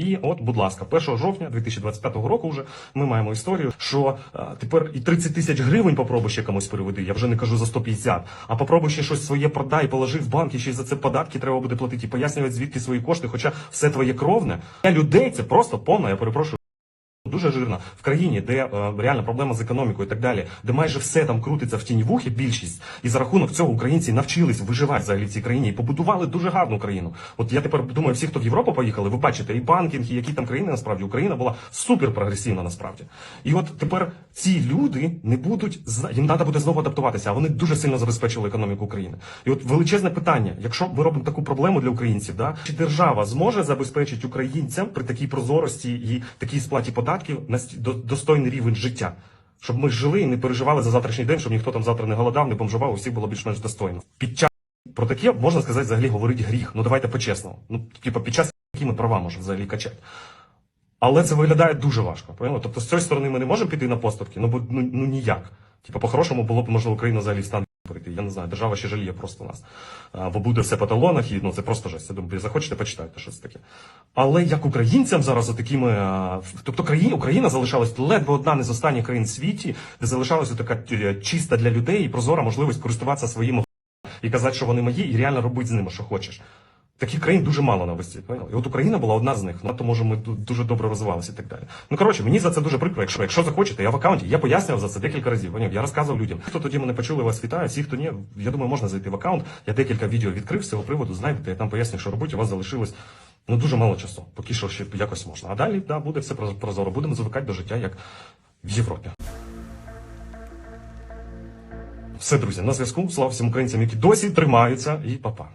І от, будь ласка, 1 жовтня 2025 року вже ми маємо історію, що а, тепер і 30 тисяч гривень попробуй ще комусь переведи. Я вже не кажу за 150, а попробуй ще щось своє продай, положи в банк, і ще й за це податки треба буде платити і пояснювати, звідки свої кошти, хоча все твоє кровне. Для людей це просто повна, я перепрошую. Дуже жирна в країні, де е, реальна проблема з економікою і так далі, де майже все там крутиться в тіньовухи, більшість, і за рахунок цього українці навчились виживати взагалі в цій країні і побудували дуже гарну країну. От я тепер думаю, всі, хто в Європу поїхали, ви бачите, і банкінг, і які там країни насправді Україна була супер прогресивна насправді. І от тепер ці люди не будуть їм треба буде знову адаптуватися, а вони дуже сильно забезпечили економіку України. І от величезне питання: якщо ми робимо таку проблему для українців, да чи держава зможе забезпечити українцям при такій прозорості і такій сплаті податків наст- до- достойний рівень життя? Щоб ми жили і не переживали за завтрашній день, щоб ніхто там завтра не голодав, не бомжував, усіх було більш-менш достойно. Під час про таке можна сказати взагалі говорить гріх. Ну давайте по-чесному. Ну, типу, під час які ми права можемо взагалі качати. Але це виглядає дуже важко. Поняли? Тобто з цієї сторони ми не можемо піти на поступки, ну бо ну, ну ніяк. Типу, по-хорошому було б можливо Україна взагалі в стан прийти. Я не знаю, держава ще жаліє просто нас. Бо буде все по талонах, і ну це просто жесть. Я думаю, захочете, почитайте щось таке. Але як українцям зараз такими, тобто країна, Україна залишалась ледве одна не з останніх країн в світі, де залишалася така е, чиста для людей і прозора можливість користуватися своїми і казати, що вони мої, і реально робити з ними, що хочеш. Таких країн дуже мало на весті. І от Україна була одна з них. Ну то може ми дуже добре розвивалися і так далі. Ну коротше, мені за це дуже прикро. Якщо, якщо захочете, я в аккаунті, я пояснював за це декілька разів. Поняв? Я розказував людям. Хто тоді мене почули, вас вітаю. Всі, хто ні, я думаю, можна зайти в аккаунт. Я декілька відео відкрив з цього приводу. Знайдете, я там пояснюю, що робити. У вас залишилось ну дуже мало часу. Поки що ще якось можна. А далі да, буде все проз- прозоро. Будемо звикати до життя як в Європі. Все, друзі, на зв'язку. Слава всім українцям, які досі тримаються, і па-па.